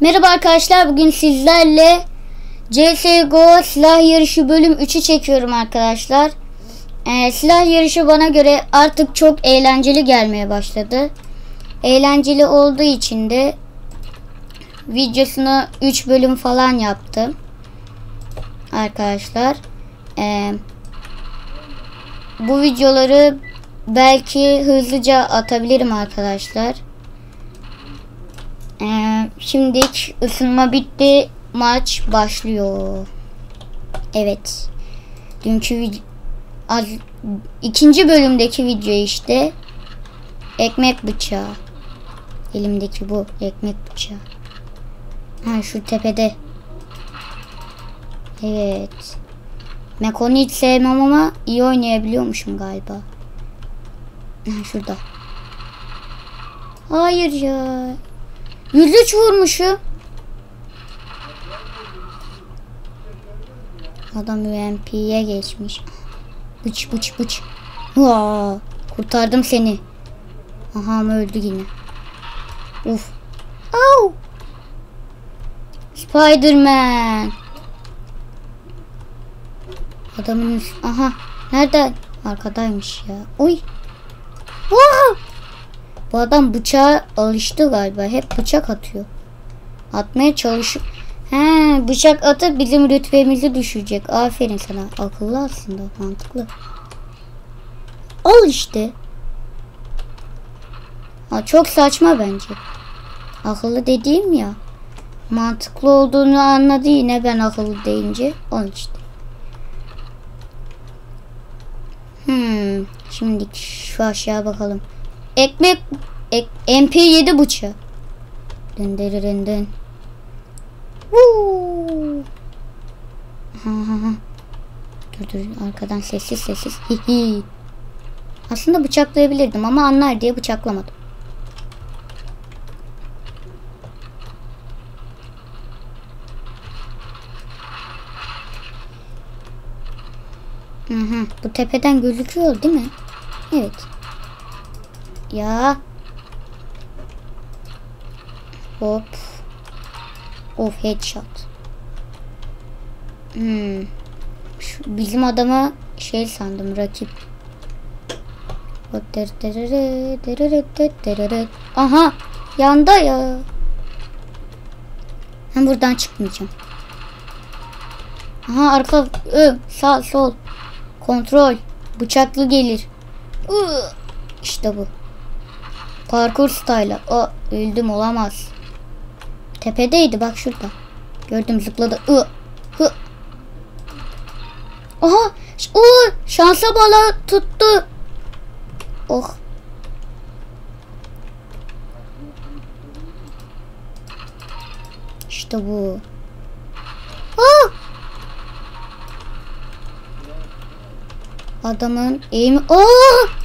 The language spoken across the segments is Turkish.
Merhaba arkadaşlar bugün sizlerle CSGO silah yarışı bölüm 3'ü çekiyorum arkadaşlar. Ee, silah yarışı bana göre artık çok eğlenceli gelmeye başladı. Eğlenceli olduğu için de videosunu 3 bölüm falan yaptım. Arkadaşlar. Ee, bu videoları belki hızlıca atabilirim arkadaşlar. Ee, şimdi ısınma bitti. Maç başlıyor. Evet. Dünkü az ikinci bölümdeki video işte. Ekmek bıçağı. Elimdeki bu ekmek bıçağı. Ha şu tepede. Evet. Mekon'u hiç sevmem ama iyi oynayabiliyormuşum galiba. Ha şurada. Hayır ya. 103 vurmuşum. Adam UMP'ye geçmiş. Bıç bıç bıç. Vaa, kurtardım seni. Aha öldü yine. Uf. Au. Spiderman. Adamın. Aha. Nerede? Arkadaymış ya. Uy. Wow. Bu adam bıçağa alıştı galiba. Hep bıçak atıyor. Atmaya çalışıyor. He, bıçak atıp bizim rütbemizi düşürecek. Aferin sana. Akıllı aslında. Mantıklı. Al işte. Ha, çok saçma bence. Akıllı dediğim ya. Mantıklı olduğunu anladı yine ben akıllı deyince. Al işte. Hmm. Şimdi şu aşağı bakalım. Ekmek ek, MP7 bıçağı. Dın dın dın dın. Ha, ha, ha. Dur dur arkadan sessiz sessiz. Hihi. Aslında bıçaklayabilirdim ama anlar diye bıçaklamadım. Hı hı. Bu tepeden gözüküyor değil mi? Evet. Ya. Hop. Of headshot. Hmm. Şu, bizim adama şey sandım rakip. Aha yanda ya. Ben buradan çıkmayacağım. Aha arka ö, sağ sol kontrol bıçaklı gelir. İşte bu. Parkur style. O öldüm olamaz. Tepedeydi bak şurada. Gördüm zıpladı. I, hı. Aha! O şansa bala tuttu. Oh. İşte bu. Aa! Adamın eğimi... Aa!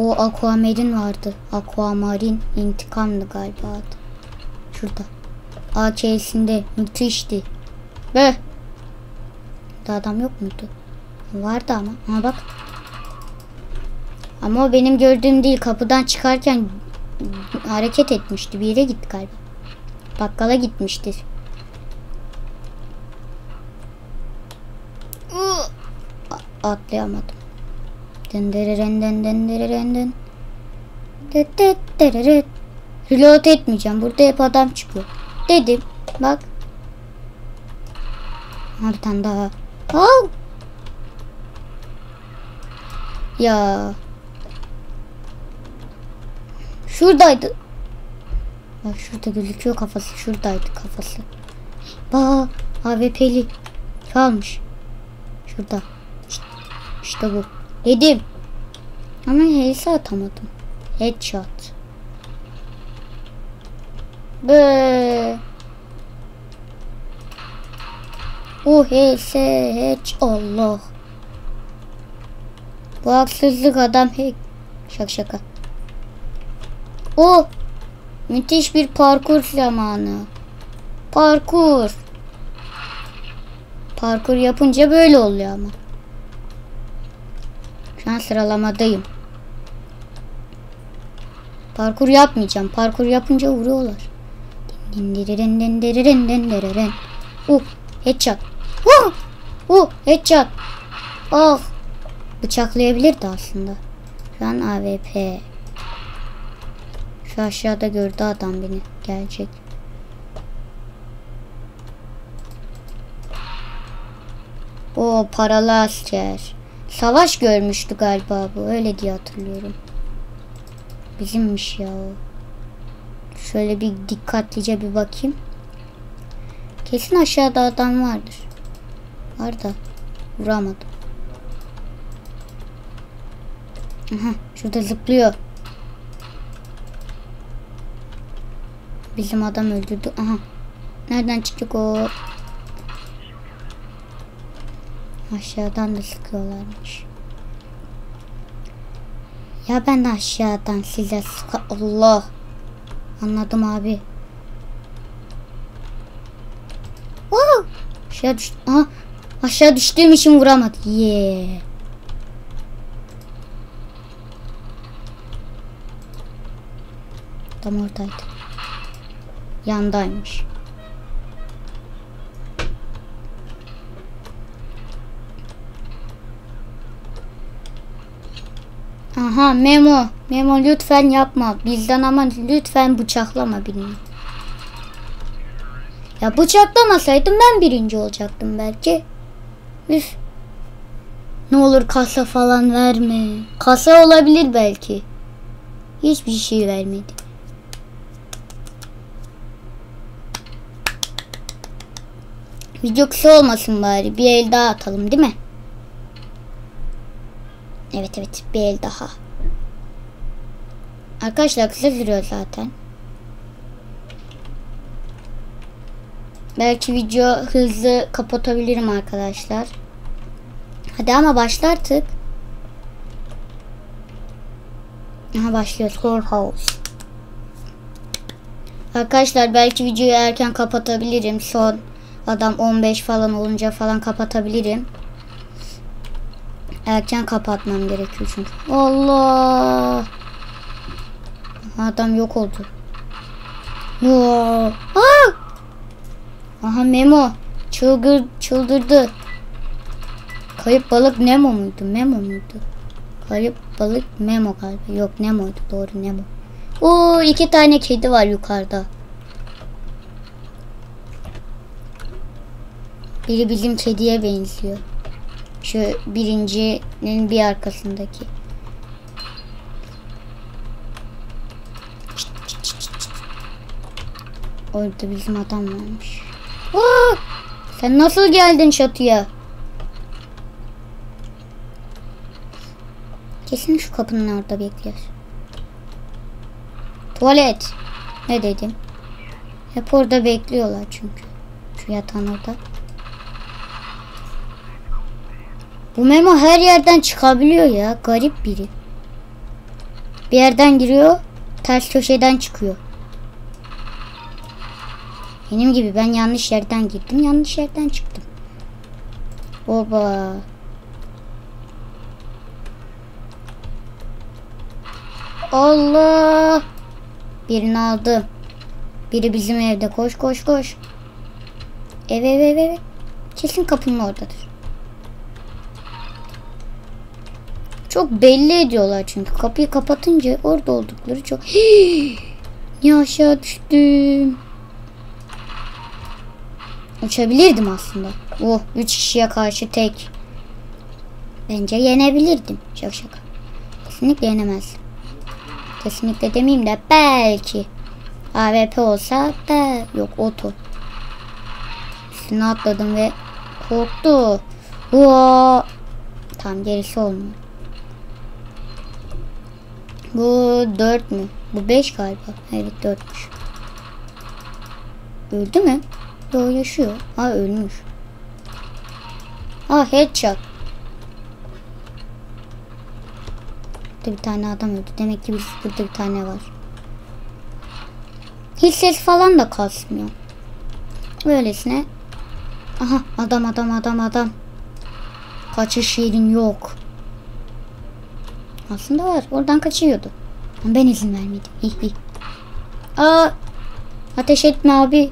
O Aquamarine vardı. Aquamarine intikamdı galiba adı. Şurada. AK'sinde müthişti. Be. Da adam yok muydu? Vardı ama. Ha bak. Ama o benim gördüğüm değil. Kapıdan çıkarken hareket etmişti. Bir yere gitti galiba. Bakkala gitmiştir. Atlayamadım. Reload etmeyeceğim. Burada hep adam çıkıyor. Dedim. Bak. Ha, bir tane daha. Oh. Ya. Şuradaydı. Bak şurada gözüküyor kafası. Şuradaydı kafası. Bak AWP'li. Çalmış. Şurada. İşte, işte bu. Dedim. Ama heyse atamadım. Headshot. Be. O heyse hiç Allah. Bu haksızlık adam hack. Şaka şaka. O müthiş bir parkur zamanı. Parkur. Parkur yapınca böyle oluyor ama. An sıralamadayım. Parkur yapmayacağım. Parkur yapınca vuruyorlar. Uh headshot. Uh, uh headshot. Oh. Bıçaklayabilirdi aslında. Şu an AWP. Şu aşağıda gördü adam beni. Gelecek. O paralı asker. Savaş görmüştü galiba bu. Öyle diye hatırlıyorum. Bizimmiş ya o. Şöyle bir dikkatlice bir bakayım. Kesin aşağıda adam vardır. Var da vuramadım. Aha şurada zıplıyor. Bizim adam öldürdü. Aha. Nereden çıkacak o? Aşağıdan da sıkıyorlarmış. Ya ben aşağıdan size sık Allah. Anladım abi. Oh! Aşağı düştüm. Aha. Aşağı düştüğüm için vuramadı. Yeah. Tam oradaydı. Yandaymış. Aha Memo. Memo lütfen yapma. Bizden ama lütfen bıçaklama birini. Ya bıçaklamasaydım ben birinci olacaktım belki. Üf. Ne olur kasa falan verme. Kasa olabilir belki. Hiçbir şey vermedi. Video kısa olmasın bari. Bir el daha atalım değil mi? Evet evet bir el daha. Arkadaşlar kısa sürüyor zaten. Belki video hızlı kapatabilirim arkadaşlar. Hadi ama başla artık. Aha başlıyor. Storehouse. Arkadaşlar belki videoyu erken kapatabilirim. Son adam 15 falan olunca falan kapatabilirim. Erken kapatmam gerekiyor çünkü. Allah. Adam yok oldu. Aa! Aha Memo. Çılgır, çıldırdı. Kayıp balık Nemo muydu? Memo muydu? Kayıp balık Memo galiba. Yok Nemo'ydu. Doğru Nemo. Oo iki tane kedi var yukarıda. Biri bizim kediye benziyor. Şu birincinin bir arkasındaki. Orada bizim adam varmış. Aa! Sen nasıl geldin çatıya? Kesin şu kapının orada bekliyor. Tuvalet. Ne dedim? Hep orada bekliyorlar çünkü. Şu yatağın orada. Bu Memo her yerden çıkabiliyor ya. Garip biri. Bir yerden giriyor. Ters köşeden çıkıyor. Benim gibi ben yanlış yerden girdim. Yanlış yerden çıktım. Oba. Allah. Birini aldım. Biri bizim evde. Koş koş koş. Ev ev ev ev. Kesin kapının oradadır. Çok belli ediyorlar çünkü. Kapıyı kapatınca orada oldukları çok... Hii! Niye aşağı düştüm? Uçabilirdim aslında. Oh 3 kişiye karşı tek. Bence yenebilirdim. Şaka şaka. Kesinlikle yenemezdim. Kesinlikle demeyeyim de belki. AWP olsa da yok oto. Üstüne atladım ve korktu. Oo. Tam gerisi olmuyor. Bu 4 mü? Bu 5 galiba. Evet 4'müş. Öldü mü? Yo yaşıyor. Ha ölmüş. Ha headshot. Burada bir tane adam öldü. Demek ki burada bir tane var. Hiç ses falan da kasmıyor. Böylesine. Aha adam adam adam adam. Kaçış yerin yok. Aslında var. Oradan kaçıyordu. Ben izin vermedim. Aa, Ateş etme abi.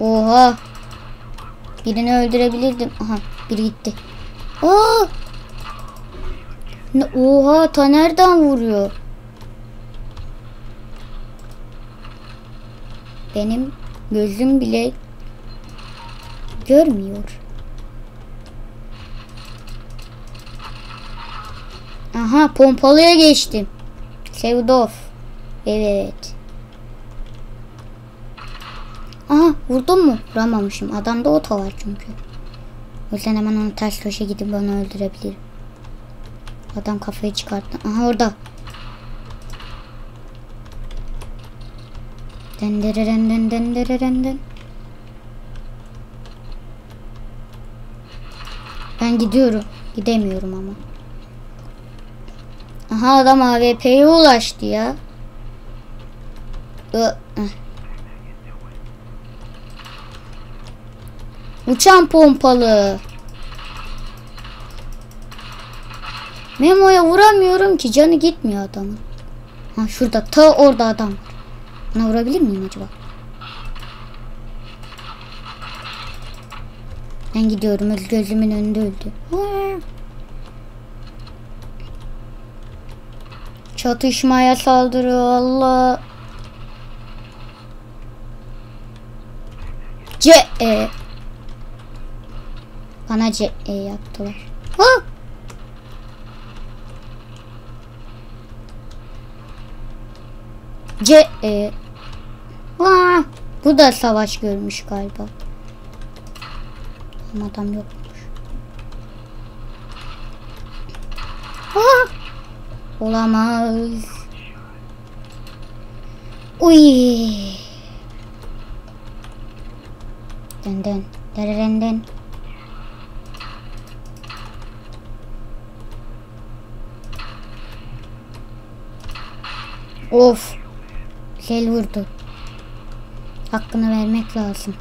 Oha. Birini öldürebilirdim. Aha biri gitti. Aa! Oha ta nereden vuruyor? Benim gözüm bile görmüyor. Aha pompalıya geçtim. Sevdov. Evet. Aha vurdum mu? Vuramamışım. Adamda oto var çünkü. O yüzden hemen onu ters köşe gidip onu öldürebilirim. Adam kafayı çıkarttı. Aha orada. Dendereren den dendereren den. Ben gidiyorum. Gidemiyorum ama. Aha adam AWP'ye ulaştı ya. Uçan pompalı. Memo'ya vuramıyorum ki canı gitmiyor adamın. Ha şurada ta orada adam var. Ona vurabilir miyim acaba? Ben gidiyorum gözümün önünde öldü. Aa! Çatışmaya saldırıyor Allah. C e. Bana C e yaptılar. Ha! C e. Aa! Bu da savaş görmüş galiba. Adam yokmuş. Aa! Olamaz. Uy. Den den. Dereren den. Of. Sel vurdu. Hakkını vermek lazım.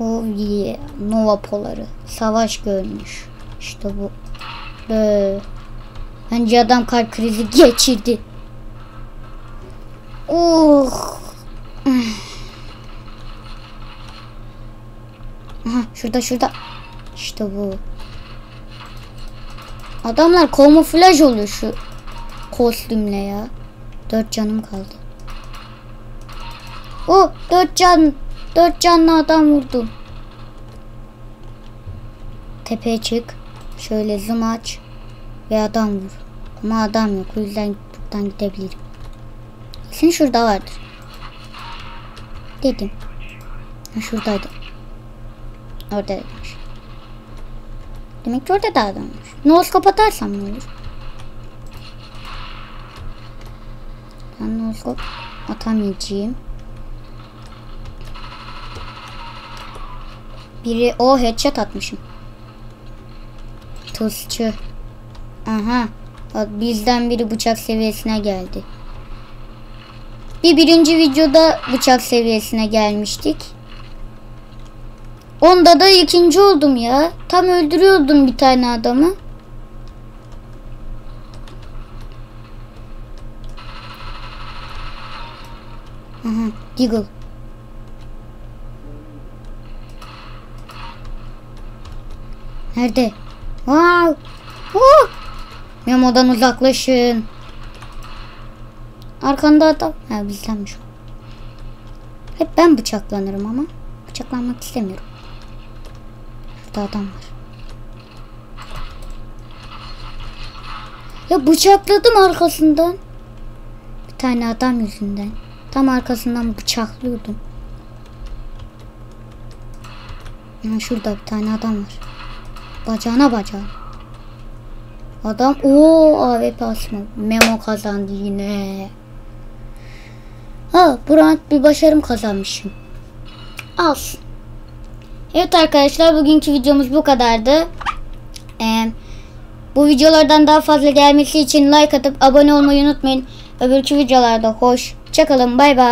Oh yeah. Nova poları. Savaş görmüş. İşte bu. Böyle. Bence adam kalp krizi geçirdi. Oh. Aha, şurada şurada. İşte bu. Adamlar kamuflaj oluyor şu kostümle ya. Dört canım kaldı. O dört can. Dört canlı adam vurdum. Tepeye çık. Şöyle zoom aç. Ve adam vur. Ama adam yok. O yüzden buradan gidebilirim. Kesin şurada vardır. Dedim. Şuradaydı. Orada demiş. Demek ki orada da adam var. Nose kapatarsam ne olur? Ben nose atamayacağım. Biri o headshot atmışım. Tuzçu. Aha. Bak bizden biri bıçak seviyesine geldi. Bir birinci videoda bıçak seviyesine gelmiştik. Onda da ikinci oldum ya. Tam öldürüyordum bir tane adamı. Aha, Deagle. Nerede? Wow. Oh. Memo'dan uzaklaşın. Arkanda adam. Ha bizdenmiş o. Hep ben bıçaklanırım ama. Bıçaklanmak istemiyorum. Şurada adam var. Ya bıçakladım arkasından. Bir tane adam yüzünden. Tam arkasından bıçaklıyordum. Ha, şurada bir tane adam var. Bacağına bacağına. Adam o AWP asma. Memo kazandı yine. Ha bu round bir başarım kazanmışım. Alsın. Evet arkadaşlar bugünkü videomuz bu kadardı. Ee, bu videolardan daha fazla gelmesi için like atıp abone olmayı unutmayın. Öbürkü videolarda hoş. Çakalın bay bay.